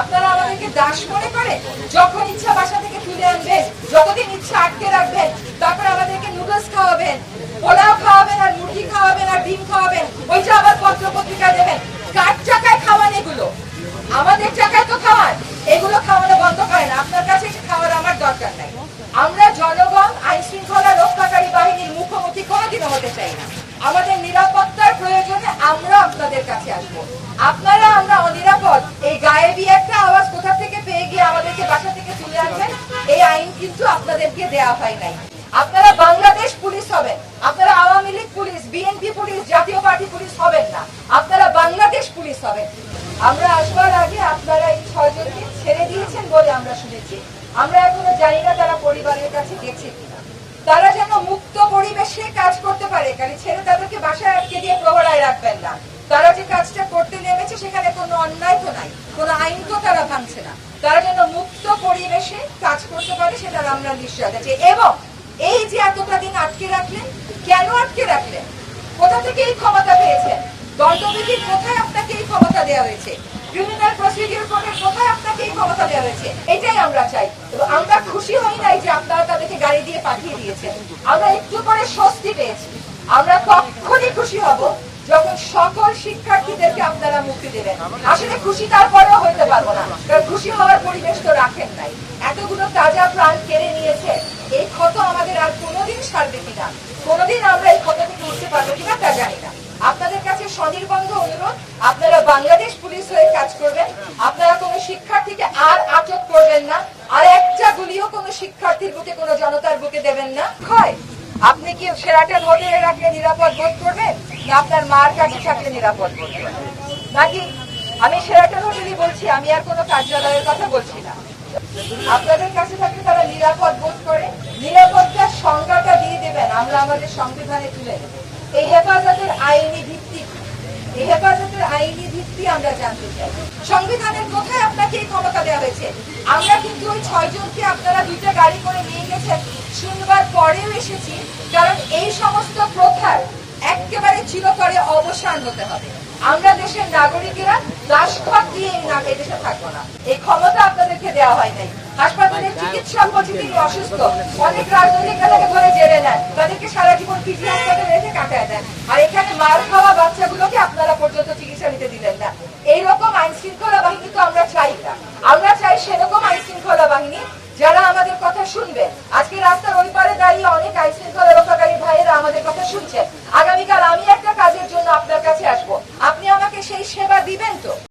আপনারা আমাদেরকে দাস মনে করে যখন ইচ্ছা বাসা থেকে তুলে আনবেন যতদিন ইচ্ছা আটকে রাখবেন, তারপর আমাদেরকে নুডলস খাওয়াবেন, পোলাও খাওয়াবেন আর মুরগি খাওয়াবেন আর ডিম খাওয়াবেন, ওইটা আবার পত্র পত্রিকা দেবেন। কার টাকায় খাওয়ান এগুলো? আমাদের টাকায় তো খাওয়ান। এগুলো খাওয়ানো বন্ধ করেন। আপনার কাছে খাওয়ার আমার দরকার নাই। আমরা জনগণ আইন শৃঙ্খলা রক্ষাকারী বাহিনীর মুখোমুখি কোনোদিনও হতে চাই না। আমাদের নিরাপত্তার প্রয়োজনে আমরা আপনাদের কাছে আসব। আপনারা কিন্তু আপনাদেরকে দেয়া হয় নাই। আপনারা বাংলাদেশ পুলিশ হবেন, আপনারা Awami League police, BNP police, Jatiya party police হবেন না, আপনারা বাংলাদেশ পুলিশ হবেন। আমরা আসবার আগে আপনারা এই ছয়জনকে ছেড়ে দিয়েছেন বলে আমরা শুনেছি। আমরা এখনও জানি না তারা পরিবারের কাছে গেছে কিনা। তারা যেন মুক্ত পরিবেশে কাজ করতে পারে, কারণ ছেড়ে তাদেরকে বাসায় আটকে দিয়ে প্রহরায় রাখবেন না তারা যে কাজটা করতে নেমেছে সেখানে কোনো অন্যায় তো নাই কোনো আইন তো তারা ভাঙছে না। তারা যেন মুক্ত পরিবেশে কাজ করতে পারে সেটার আমরা নিশ্চয় আছে। এবং এই যে এতটা দিন আটকে রাখলেন, কেন আটকে রাখলেন? কোথা থেকে এই ক্ষমতা পেয়েছেন? দণ্ডবিধির কোথায় আপনাকে এই ক্ষমতা দেওয়া হয়েছে? ক্রিমিনাল প্রসিডিউর কোর্টের কোথায় আপনাকে এই ক্ষমতা দেওয়া হয়েছে? এটাই আমরা চাই। এবং আমরা খুশি হই নাই যে আপনারা তাদেরকে গাড়ি দিয়ে পাঠিয়ে দিয়েছেন। আমরা একটু করে স্বস্তি পেয়েছি। আমরা তখনই খুশি হব। যখন সকল শিক্ষার্থীদেরকে আপনারা মুক্তি দেবেন, আসলে খুশি তারপরেও হইতে পারব না, কারণ খুশি হওয়ার পরিবেশ তো রাখেন নাই। এতগুলো তাজা প্রাণ কেড়ে নিয়েছে, এই ক্ষত আমাদের আর কোনোদিন সারবে কিনা? কোনোদিন আমরা এই ক্ষত থেকে উঠতে পারব কিনা তা জানি না। আপনাদের কাছে স্বনির্বন্ধ অনুরোধ, আপনারা বাংলাদেশ পুলিশ হয়ে কাজ করবেন, আপনারা কোনো শিক্ষার্থীকে আর আটক করবেন না, আর একটা গুলিও কোনো শিক্ষার্থীর বুকে, কোনো জনতার বুকে দেবেন না। হয়, আপনি কি সেরাটেন হোটেলে রাখলে নিরাপদ বোধ করবেন? আপনার মার কাছে থাকলে নিরাপদ নাকি আমি সেরাটন হোটেলই বলছি, আমি আর কোনো কার্যালয়ের কথা বলছি না। আপনাদের কাছে থাকলে তারা নিরাপদ বোধ করে, নিরাপত্তার সংজ্ঞাটা দিয়ে দেবেন, আমরা আমাদের সংবিধানে তুলে এই হেফাজতের আইনি ভিত্তি এই হেফাজতের আইনি ভিত্তি আমরা জানতে চাই। সংবিধানের কোথায় আপনাকে এই ক্ষমতা দেওয়া হয়েছে? আমরা কিন্তু ওই ছয়জনকে আপনারা দুইটা গাড়ি করে নিয়ে গেছেন। শুনবার পরেও এসেছি, কারণ এই সমস্ত একেবারে চিরতরে অবসান হতে হবে। আমরা দেশের নাগরিকেরা দাসখত দিয়ে এই না- এই দেশে থাকব না। এই ক্ষমতা আপনাদেরকে দেওয়া হয় নাই। হাসপাতালের চিকিৎসক তিনি অসুস্থ। অনেক রাজনৈতিক নেতাকে ধরে জেলে নেন। তাদেরকে সারা জীবন পিজি হাসপাতালে রেখে কাটায় দেন। আর এখানে মার খাওয়া বাচ্চাগুলোকে আপনারা পর্যন্ত চিকিৎসা নিতে দিলেন না। এইরকম আইন শৃঙ্খলা বাহিনী তো আমরা চাই না। আমরা চাই সেরকম